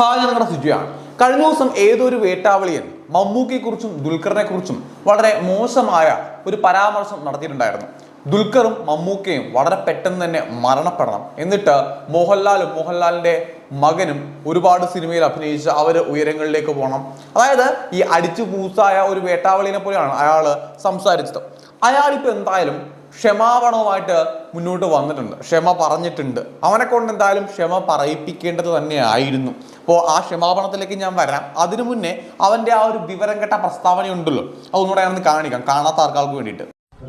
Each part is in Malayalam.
ഹായ് നിങ്ങളുടെ കഴിഞ്ഞ ദിവസം ഏതൊരു വേട്ടാവളിയൻ മമ്മൂക്കിയെക്കുറിച്ചും ദുൽഖറിനെ കുറിച്ചും വളരെ മോശമായ ഒരു പരാമർശം നടത്തിയിട്ടുണ്ടായിരുന്നു. ദുൽഖറും മമ്മൂക്കയും വളരെ പെട്ടെന്ന് തന്നെ മരണപ്പെടണം. എന്നിട്ട് മോഹൻലാലും മോഹൻലാലിന്റെ മകനും ഒരുപാട് സിനിമയിൽ അഭിനയിച്ച് അവർ ഉയരങ്ങളിലേക്ക് പോകണം. അതായത് ഈ അടിച്ചു പൂസായ ഒരു വേട്ടാവളിനെ പോലെയാണ് അയാൾ സംസാരിച്ചത്. അയാളിപ്പോൾ എന്തായാലും ക്ഷമാപണവുമായിട്ട് മുന്നോട്ട് വന്നിട്ടുണ്ട്. ക്ഷമ പറഞ്ഞിട്ടുണ്ട്. അവനെ കൊണ്ട് എന്തായാലും ക്ഷമ പറയിപ്പിക്കേണ്ടത് തന്നെയായിരുന്നു. അപ്പോൾ ആ ക്ഷമാപണത്തിലേക്ക് ഞാൻ വരാം. അതിനു മുന്നേ അവന്റെ ആ ഒരു വിവരം കെട്ട പ്രസ്താവനയുണ്ടല്ലോ. അതൊന്നുകൂടെ ഞാനൊന്ന് കാണിക്കാം. കാണാത്ത ആൾക്കാർക്ക് വേണ്ടിയിട്ട്.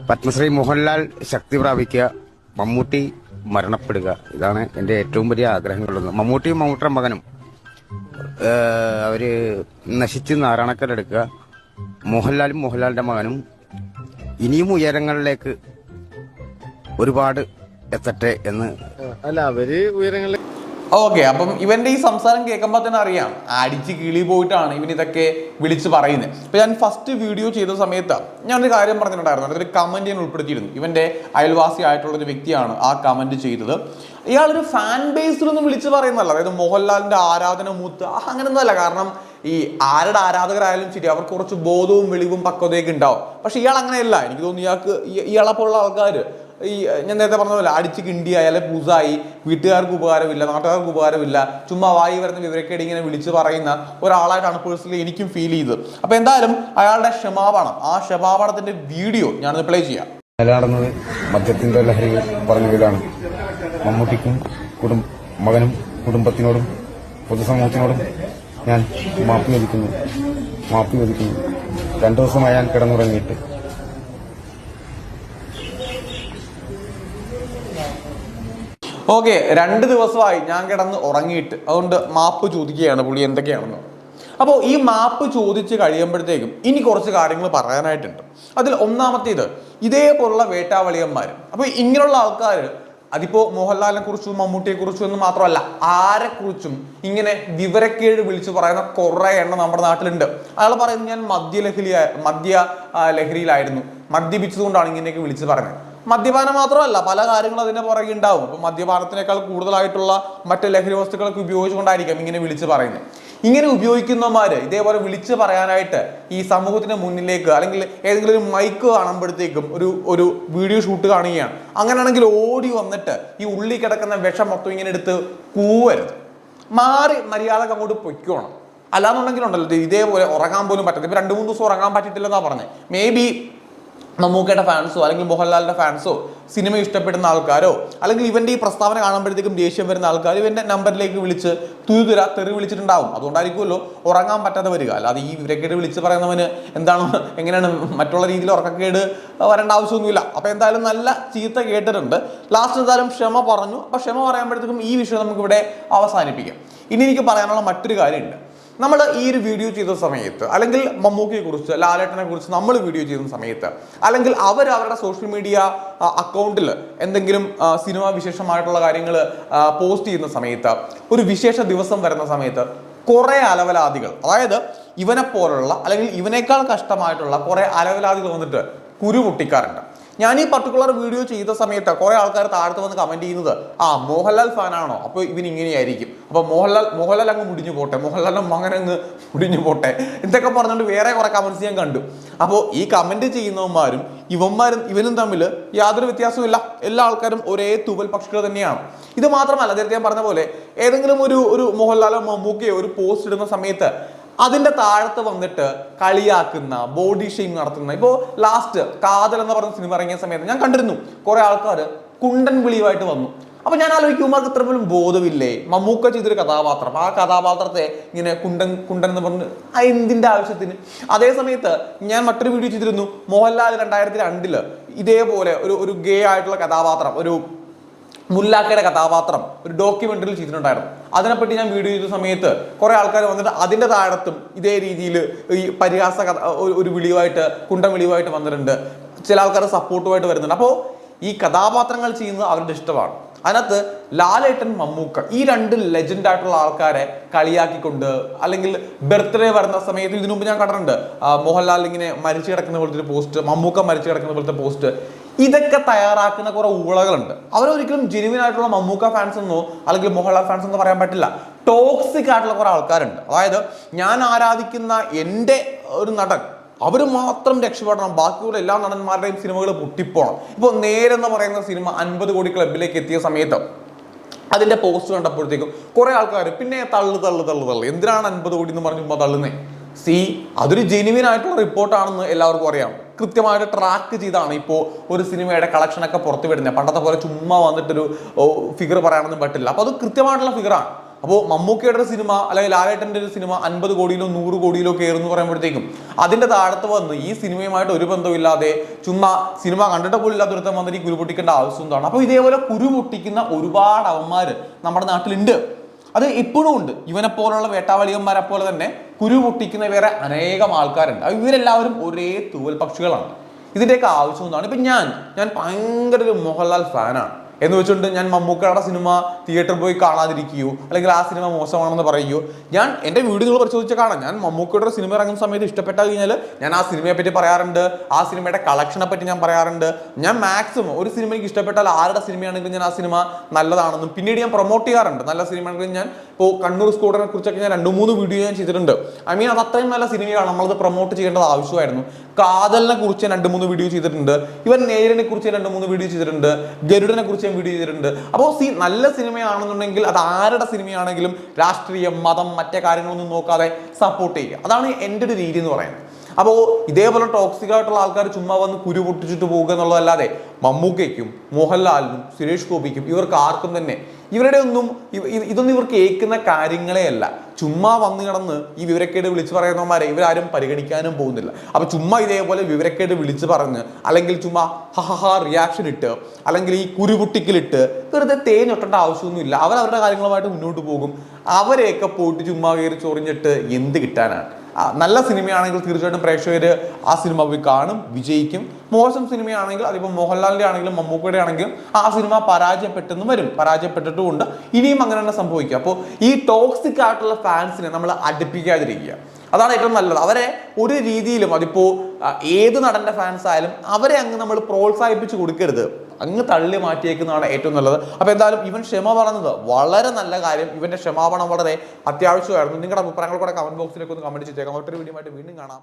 പത്മശ്രീ മോഹൻലാൽ ശക്തി പ്രാപിക്കുക മമ്മൂട്ടി മരണപ്പെടുക. ഇതാണ് എന്റെ ഏറ്റവും വലിയ ആഗ്രഹങ്ങളൊന്ന് മമ്മൂട്ടിയും മമ്മൂട്ടിയുടെ മകനും അവർ അവർ നശിച്ച് നാരായണക്കരെടുക്കുക മോഹൻലാലും മോഹൻലാലിന്റെ മകനും ഇനിയും ഉയരങ്ങളിലേക്ക് ഒരുപാട് എത്തട്ടെ എന്ന് അല്ല അവർ ഉയരങ്ങളിൽ ഓക്കെ അപ്പം ഇവന്റെ ഈ സംസാരം കേൾക്കുമ്പോൾ തന്നെ അറിയാം. അടിച്ച് കിളി പോയിട്ടാണ് ഇവൻ ഇതൊക്കെ വിളിച്ച് പറയുന്നത് അപ്പൊ ഞാൻ ഫസ്റ്റ് വീഡിയോ ചെയ്ത സമയത്ത് ഒരു കാര്യം പറഞ്ഞിട്ടുണ്ടായിരുന്നു. അതൊരു കമന്റ് ഞാൻ ഉൾപ്പെടുത്തിയിരുന്നു. ഇവന്റെ അയൽവാസി ആയിട്ടുള്ള ഒരു വ്യക്തിയാണ് ആ കമന്റ് ചെയ്തത്. ഇയാളൊരു ഫാൻ ബേസിലൊന്നും വിളിച്ച് പറയുന്നതല്ല. അതായത് മോഹൻലാലിന്റെ ആരാധന മൂത്ത്. അങ്ങനെയൊന്നുമല്ല കാരണം ഈ ആരുടെ ആരാധകരായാലും ശരി അവർക്ക് കുറച്ച് ബോധവും വെളിവും പക്വതയൊക്കെ ഉണ്ടാവും. പക്ഷെ ഇയാൾ അങ്ങനെയല്ല. എനിക്ക് തോന്നുന്നു ഇയാൾക്ക് ഇയാളെപ്പോലുള്ള ഇയാളെ പോലുള്ള ആൾക്കാർ ഈ ഞാൻ നേരത്തെ പറഞ്ഞ പോലെ അടിച്ച് കിണ്ടിയായി അല്ലെ പൂസായി വീട്ടുകാർക്ക് ഉപകാരമില്ല നാട്ടുകാർക്ക് ഉപകാരമില്ല. ചുമ്മാ വായി വരുന്ന വിവരക്കേട് ഇങ്ങനെ വിളിച്ച് പറയുന്ന ഒരാളായിട്ടാണ് പേഴ്സണലി എനിക്കും ഫീൽ ചെയ്തത്. അപ്പൊ എന്തായാലും അയാളുടെ ക്ഷമാപണം ആ ക്ഷമാപണത്തിന്റെ വീഡിയോ ഞാൻ പ്ലേ ചെയ്യാം. നടന്നത് മദ്യത്തിന്റെ ലഹരി പറഞ്ഞതിലാണ് മമ്മൂട്ടിക്കും കുടും മകനും കുടുംബത്തിനോടും പൊതുസമൂഹത്തിനോടും ഞാൻ മാപ്പ് ചോദിക്കുന്നു. മാപ്പ് ചോദിക്കുന്നു. രണ്ടു ദിവസമായി ഞാൻ കിടന്നുറങ്ങിയിട്ട് ഓക്കെ രണ്ട് ദിവസമായി ഞാൻ കിടന്ന് ഉറങ്ങിയിട്ട്. അതുകൊണ്ട് മാപ്പ് ചോദിക്കുകയാണ് പുള്ളി എന്തൊക്കെയാണെന്ന്. അപ്പോൾ ഈ മാപ്പ് ചോദിച്ച് കഴിയുമ്പോഴത്തേക്കും ഇനി കുറച്ച് കാര്യങ്ങൾ പറയാനായിട്ടുണ്ട്. അതിൽ ഒന്നാമത്തേത് ഇതേപോലുള്ള വേട്ടാവളിയന്മാർ അപ്പോൾ ഇങ്ങനെയുള്ള ആൾക്കാർ അതിപ്പോൾ മോഹൻലാലിനെ കുറിച്ചും മമ്മൂട്ടിയെ കുറിച്ചും എന്ന് മാത്രമല്ല ആരെക്കുറിച്ചും ഇങ്ങനെ വിവരക്കേട് വിളിച്ചു പറയുന്ന കുറേ എണ്ണം നമ്മുടെ നാട്ടിലുണ്ട്. അയാൾ പറയുന്നത് ഞാൻ മദ്യലഹരി മദ്യ ലഹരിയിലായിരുന്നു. മദ്യപിച്ചതുകൊണ്ടാണ് ഇങ്ങനെയൊക്കെ വിളിച്ച് പറഞ്ഞത്. മദ്യപാനം മാത്രമല്ല പല കാര്യങ്ങളും അതിന്റെ പുറകെ ഉണ്ടാവും. ഇപ്പം മദ്യപാനത്തിനേക്കാൾ കൂടുതലായിട്ടുള്ള മറ്റ് ലഹരി വസ്തുക്കളൊക്കെ ഉപയോഗിച്ചുകൊണ്ടായിരിക്കും ഇങ്ങനെ വിളിച്ച് പറയുന്നത്. ഇങ്ങനെ ഉപയോഗിക്കുന്നവന്മാർ ഇതേപോലെ വിളിച്ച് പറയാനായിട്ട് ഈ സമൂഹത്തിന്റെ മുന്നിലേക്ക് അല്ലെങ്കിൽ ഏതെങ്കിലും ഒരു മൈക്ക് കാണുമ്പോഴത്തേക്കും ഒരു ഒരു വീഡിയോ ഷൂട്ട് കാണുകയാണ്. അങ്ങനെയാണെങ്കിൽ ഓടി വന്നിട്ട് ഈ ഉള്ളി കിടക്കുന്ന വിഷം മൊത്തം ഇങ്ങനെ എടുത്ത് കൂവരുത്. മാറി മര്യാദയ്ക്ക് അങ്ങോട്ട് പൊയ്ക്കോണം. അല്ലാന്നുണ്ടെങ്കിലുണ്ടല്ലോ ഇതേപോലെ ഉറങ്ങാൻ പോലും പറ്റത്തില്ല. ഇപ്പൊ രണ്ട് മൂന്ന് ദിവസം ഉറങ്ങാൻ പറ്റിയിട്ടില്ലെന്നാണ് പറഞ്ഞത് മേ ബി മമ്മൂക്കയുടെ ഫാൻസോ അല്ലെങ്കിൽ മോഹൻലാലിന്റെ ഫാൻസോ സിനിമ ഇഷ്ടപ്പെടുന്ന ആൾക്കാരോ അല്ലെങ്കിൽ ഇവന്റെ ഈ പ്രസ്താവന കാണുമ്പോഴത്തേക്കും ദേഷ്യം വരുന്ന ആൾക്കാർ ഇവന്റെ നമ്പറിലേക്ക് വിളിച്ച് തുരുതുര തെറി വിളിച്ചിട്ടുണ്ടാവും. അതുകൊണ്ടായിരിക്കുമല്ലോ ഉറങ്ങാൻ പറ്റാതെ വരിക. അല്ലാതെ ഈ വിവരക്കേട് വിളിച്ച് പറയുന്നവന് എന്താണ് എങ്ങനെയാണ് മറ്റുള്ള രീതിയിൽ ഉറക്കക്കേട് വരേണ്ട ആവശ്യമൊന്നുമില്ല. അപ്പോൾ എന്തായാലും നല്ല ചീത്ത കേട്ടിട്ടുണ്ട്. ലാസ്റ്റ് എന്തായാലും ക്ഷമ പറഞ്ഞു. അപ്പോൾ ക്ഷമ പറയുമ്പോഴത്തേക്കും ഈ വിഷയം നമുക്കിവിടെ അവസാനിപ്പിക്കാം. ഇനി എനിക്ക് പറയാനുള്ള മറ്റൊരു കാര്യമുണ്ട്. നമ്മൾ ഈ ഒരു വീഡിയോ ചെയ്ത സമയത്ത് അല്ലെങ്കിൽ മമ്മൂക്കിയെ കുറിച്ച് ലാലേട്ടനെ കുറിച്ച് നമ്മൾ വീഡിയോ ചെയ്യുന്ന സമയത്ത് അല്ലെങ്കിൽ അവർ അവരുടെ സോഷ്യൽ മീഡിയ അക്കൗണ്ടിൽ എന്തെങ്കിലും സിനിമ വിശേഷമായിട്ടുള്ള കാര്യങ്ങൾ പോസ്റ്റ് ചെയ്യുന്ന സമയത്ത് ഒരു വിശേഷ ദിവസം വരുന്ന സമയത്ത് കുറേ അലവലാദികൾ അതായത് ഇവനെ പോലുള്ള അല്ലെങ്കിൽ ഇവനേക്കാൾ കഷ്ടമായിട്ടുള്ള കുറേ അലവലാദികൾ വന്നിട്ട് കുരു പൊട്ടിക്കാറുണ്ട്. ഞാൻ ഈ പർട്ടിക്കുലർ വീഡിയോ ചെയ്ത സമയത്ത് കുറെ ആൾക്കാർ താഴത്ത് വന്ന് കമന്റ് ചെയ്യുന്നത് ആ മോഹൻലാൽ ഫാനാണോ അപ്പോൾ ഇവൻ ഇങ്ങനെയായിരിക്കും. അപ്പൊ മോഹൻലാൽ മോഹൻലാൽ അങ്ങ് മുടിഞ്ഞു പോട്ടെ. മോഹൻലാലിന്റെ മകൻ അങ്ങ് മുടിഞ്ഞു പോട്ടെ. എന്തൊക്കെ പറഞ്ഞുകൊണ്ട് വേറെ കുറെ കമന്റ്സ് ഞാൻ കണ്ടു. അപ്പോൾ ഈ കമന്റ് ചെയ്യുന്നവന്മാരും ഇവന്മാരും ഇവനും തമ്മിൽ യാതൊരു വ്യത്യാസവും ഇല്ല എല്ലാ ആൾക്കാരും ഒരേ തൂവൽ പക്ഷികൾ തന്നെയാണ്. ഇത് മാത്രമല്ല നേരത്തെ ഞാൻ പറഞ്ഞ പോലെ ഏതെങ്കിലും ഒരു ഒരു മോഹൻലാലോ മമ്മൂക്കയോ ഒരു പോസ്റ്റ് ഇടുന്ന സമയത്ത് അതിന്റെ താഴത്ത് വന്നിട്ട് കളിയാക്കുന്ന ബോഡി ഷെയിം നടത്തുന്ന. ഇപ്പോ ലാസ്റ്റ് കാതൽ എന്ന് പറഞ്ഞ സിനിമ ഇറങ്ങിയ സമയത്ത് ഞാൻ കണ്ടിരുന്നു. കുറെ ആൾക്കാർ കുണ്ടൻ വിളിയുമായിട്ട് വന്നു. അപ്പൊ ഞാൻ ആലോചിക്കും ഉമാർക്ക് ഇത്ര പോലും ബോധമില്ലേ? മമ്മൂക്ക ചെയ്തൊരു കഥാപാത്രം. ആ കഥാപാത്രത്തെ ഇങ്ങനെ കുണ്ടൻ കുണ്ടൻ എന്ന് പറഞ്ഞ് ആ എന്തിന്റെ ആവശ്യത്തിന്? അതേ സമയത്ത് ഞാൻ മറ്റൊരു വീഡിയോ ചെയ്തിരുന്നു മോഹൻലാൽ രണ്ടായിരത്തി രണ്ടിൽ. ഇതേപോലെ ഒരു ഒരു ഗേ ആയിട്ടുള്ള കഥാപാത്രം ഒരു മുല്ലാക്കയുടെ കഥാപാത്രം ഒരു ഡോക്യുമെന്ററിയിൽ ചെയ്തിട്ടുണ്ടായിരുന്നു. അതിനെപ്പറ്റി ഞാൻ വീഡിയോ ചെയ്ത സമയത്ത് കുറെ ആൾക്കാർ വന്നിട്ട് അതിന്റെ താഴത്തും ഇതേ രീതിയിൽ ഈ പരിഹാസ കഥ ഒരു- വിളിവായിട്ട് വിളിയുമായിട്ട് വിളിവായിട്ട് വന്നിട്ടുണ്ട്. ചില ആൾക്കാർ സപ്പോർട്ടുമായിട്ട് വരുന്നുണ്ട്. അപ്പോൾ ഈ കഥാപാത്രങ്ങൾ ചെയ്യുന്നത് അവരുടെ ഇഷ്ടമാണ്. അതിനകത്ത് ലാലേട്ടൻ മമ്മൂക്ക ഈ രണ്ട് ലെജൻഡ് ആയിട്ടുള്ള ആൾക്കാരെ കളിയാക്കിക്കൊണ്ട് അല്ലെങ്കിൽ ബർത്ത്ഡേ വരുന്ന സമയത്ത് ഇതിനു മുമ്പ് ഞാൻ കണ്ടിട്ടുണ്ട് മോഹൻലാൽ ഇങ്ങനെ മരിച്ചു കിടക്കുന്ന പോലത്തെ പോസ്റ്റ് മമ്മൂക്ക മരിച്ചു കിടക്കുന്ന പോലത്തെ പോസ്റ്റ് ഇതൊക്കെ തയ്യാറാക്കുന്ന കുറെ ഊളകളുണ്ട്. അവരൊരിക്കലും ജെനുവിൻ ആയിട്ടുള്ള മമ്മൂക്ക ഫാൻസ് എന്നോ അല്ലെങ്കിൽ മോഹൻലാൽ ഫാൻസ് എന്നോ പറയാൻ പറ്റില്ല. ടോക്സിക് ആയിട്ടുള്ള കുറെ ആൾക്കാരുണ്ട്. അതായത് ഞാൻ ആരാധിക്കുന്ന എന്റെ ഒരു നടൻ അവർ മാത്രം രക്ഷപ്പെടണം. ബാക്കിയുള്ള എല്ലാ നടന്മാരുടെയും സിനിമകൾ പൊട്ടിപ്പോണം. ഇപ്പോൾ നേരെന്ന് പറയുന്ന സിനിമ അൻപത് കോടി ക്ലബിലേക്ക് എത്തിയ സമയത്ത് അതിന്റെ പോസ്റ്റ് കണ്ടപ്പോഴത്തേക്കും കുറേ ആൾക്കാർ പിന്നെ തള്ളു തള്ളു തള്ളു തള്ളു. എന്തിനാണ് അൻപത് കോടി എന്ന് പറഞ്ഞുമ്പോൾ തള്ളുന്നേ? സി അതൊരു ജെനുവിൻ ആയിട്ടുള്ള റിപ്പോർട്ടാണെന്ന് എല്ലാവർക്കും അറിയാം. കൃത്യമായിട്ട് ട്രാക്ക് ചെയ്താണ് ഇപ്പോൾ ഒരു സിനിമയുടെ കളക്ഷനൊക്കെ പുറത്തു വിടുന്നത് പണ്ടത്തെ പോലെ ചുമ്മാ വന്നിട്ടൊരു ഫിഗർ പറയാനൊന്നും പറ്റില്ല. അപ്പോൾ അത് കൃത്യമായിട്ടുള്ള ഫിഗറാണ് അപ്പോൾ മമ്മൂക്കയുടെ ഒരു സിനിമ അല്ലെങ്കിൽ ലാലേട്ടന്റെ ഒരു സിനിമ അൻപത് കോടിയിലോ നൂറ് കോടിയിലോ കയറുന്നു പറയുമ്പോഴത്തേക്കും അതിന്റെ താഴത്ത് വന്ന് ഈ സിനിമയുമായിട്ട് ഒരു ബന്ധമില്ലാതെ ചുമ്മാ സിനിമ കണ്ടിട്ട് പോലും ഇല്ലാത്ത ഒരുത്തം വന്നിട്ട് ഈ കുരുപൊട്ടിക്കേണ്ട ആവശ്യം എന്താണ്? അപ്പോൾ ഇതേപോലെ കുരുപൊട്ടിക്കുന്ന ഒരുപാട് അവന്മാർ നമ്മുടെ നാട്ടിലുണ്ട്. അത് ഇപ്പോഴും ഉണ്ട്. ഇവനെപ്പോലുള്ള വേട്ടാവളികന്മാരെ പോലെ തന്നെ കുരു പൊട്ടിക്കുന്ന വേറെ അനേകം ആൾക്കാരുണ്ട്. ഇവരെല്ലാവരും ഒരേ തൂവൽ പക്ഷികളാണ്. ഇതിന്റെയൊക്കെ ആവശ്യം ഒന്നാണ്. ഇപ്പം ഞാൻ ഞാൻ ഭയങ്കര ഒരു മോഹൻലാൽ ഫാനാണ് എന്ന് വെച്ചുകൊണ്ട് ഞാൻ മമ്മൂക്കയുടെ സിനിമ തിയേറ്ററിൽ പോയി കാണാതിരിക്കുകയോ അല്ലെങ്കിൽ ആ സിനിമ മോശമാണെന്ന് പറയുകയോ ഞാൻ എന്റെ വീഡിയോകൾ പരിശോധിച്ച് കാണാം. ഞാൻ മമ്മൂക്കയുടെ സിനിമ ഇറങ്ങുന്ന സമയത്ത് ഇഷ്ടപ്പെട്ട കഴിഞ്ഞാൽ ഞാൻ ആ സിനിമയെ പറ്റി പറയാറുണ്ട് ആ സിനിമയുടെ കളക്ഷനെ പറ്റി ഞാൻ പറയാറുണ്ട്. ഞാൻ മാക്സിമം ഒരു സിനിമ എനിക്ക് ഇഷ്ടപ്പെട്ടാൽ ആരുടെ സിനിമയാണെങ്കിലും ഞാൻ ആ സിനിമ നല്ലതാണെന്നും പിന്നീട് ഞാൻ പ്രൊമോട്ട് ചെയ്യാറുണ്ട്. നല്ല സിനിമയാണെങ്കിലും ഞാൻ ഇപ്പോൾ കണ്ണൂർ സ്കൂട്ടറിനെ കുറിച്ചൊക്കെ ഞാൻ രണ്ട് മൂന്ന് വീഡിയോ ഞാൻ ചെയ്തിട്ടുണ്ട്. ഐ മീൻ അത് അത്രയും നല്ല സിനിമയാണ്. നമ്മളത് പ്രൊമോട്ട് ചെയ്യേണ്ടത് ആവശ്യമായിരുന്നു. കാതലിനെ കുറിച്ച് രണ്ട് മൂന്ന് വീഡിയോ ചെയ്തിട്ടുണ്ട്. ഇവൻ നേരിനെ കുറിച്ച് രണ്ട് മൂന്ന് വീഡിയോ ചെയ്തിട്ടുണ്ട്. ഗരുഡനെ കുറിച്ച് ഞാൻ വീഡിയോ ചെയ്തിട്ടുണ്ട്. അപ്പോൾ സീ നല്ല സിനിമയാണെന്നുണ്ടെങ്കിൽ അത് ആരുടെ സിനിമയാണെങ്കിലും രാഷ്ട്രീയം മതം മറ്റേ കാര്യങ്ങളൊന്നും നോക്കാതെ സപ്പോർട്ട് ചെയ്യുക. അതാണ് എന്റെ ഒരു രീതി എന്ന് പറയുന്നത്. അപ്പോൾ ഇതേപോലെ ടോക്സിക് ആയിട്ടുള്ള ആൾക്കാർ ചുമ്മാ വന്ന് കുരു പൊട്ടിച്ചിട്ട് പോകുക എന്നുള്ളതല്ലാതെ മമ്മൂക്കയ്ക്കും മോഹൻലാലിനും സുരേഷ് ഗോപിക്കും ഇവർക്ക് ആർക്കും തന്നെ ഇവരുടെ ഒന്നും ഇതൊന്നും ഇവർക്ക് ഏൽക്കുന്ന കാര്യങ്ങളെയല്ല ചുമ്മാ വന്ന് കിടന്ന് ഈ വിവരക്കേട് വിളിച്ചു പറയുന്നവന്മാരെ ഇവരാരും പരിഗണിക്കാനും പോകുന്നില്ല. അപ്പൊ ചുമ്മാ ഇതേപോലെ വിവരക്കേട് വിളിച്ചു പറഞ്ഞ് അല്ലെങ്കിൽ ചുമ്മാ ഹഹഹ റിയാക്ഷൻ ഇട്ട് അല്ലെങ്കിൽ ഈ കുരുപുട്ടിക്കലിട്ട് വെറുതെ തേഞ്ഞൊട്ടേണ്ട അവർ അവരുടെ കാര്യങ്ങളുമായിട്ട് മുന്നോട്ട് പോകും. അവരെയൊക്കെ പോയിട്ട് ചുമ്മാ കയറി ചൊറിഞ്ഞിട്ട് എന്ത് കിട്ടാനാണ്? നല്ല സിനിമയാണെങ്കിൽ തീർച്ചയായിട്ടും പ്രേക്ഷകർ ആ സിനിമ പോയി കാണും വിജയിക്കും. മോശം സിനിമയാണെങ്കിൽ അതിപ്പോൾ മോഹൻലാലിന്റെ ആണെങ്കിലും മമ്മൂക്കയുടെ ആണെങ്കിലും ആ സിനിമ പരാജയപ്പെട്ടെന്ന് വരും. പരാജയപ്പെട്ടിട്ടുമുണ്ട്. ഇനിയും അങ്ങനെ തന്നെ സംഭവിക്കുക അപ്പോൾ ഈ ടോക്സിക് ആയിട്ടുള്ള ഫാൻസിനെ നമ്മൾ അടുപ്പിക്കാതിരിക്കുക. അതാണ് ഏറ്റവും നല്ലത്. അവരെ ഒരു രീതിയിലും അതിപ്പോൾ ഏത് നടന്റെ ഫാൻസ് ആയാലും അവരെ അങ്ങ് നമ്മൾ പ്രോത്സാഹിപ്പിച്ച് കൊടുക്കരുത്. അങ്ങ് തള്ളി മാറ്റിയേക്കുന്നതാണ് ഏറ്റവും നല്ലത്. അപ്പോൾ എന്തായാലും ഇവൻ ക്ഷമ പറഞ്ഞത് വളരെ നല്ല കാര്യം. ഇവന്റെ ക്ഷമാപണം വളരെ അത്യാവശ്യമായിരുന്നു. നിങ്ങളുടെ അഭിപ്രായങ്ങൾ കൂടെ കമന്റ് ബോക്സിലേക്ക് ഒന്ന് കമന്റ് ചെയ്തേക്കാം. മറ്റൊരു വീഡിയോ ആയിട്ട് വീണ്ടും കാണാം.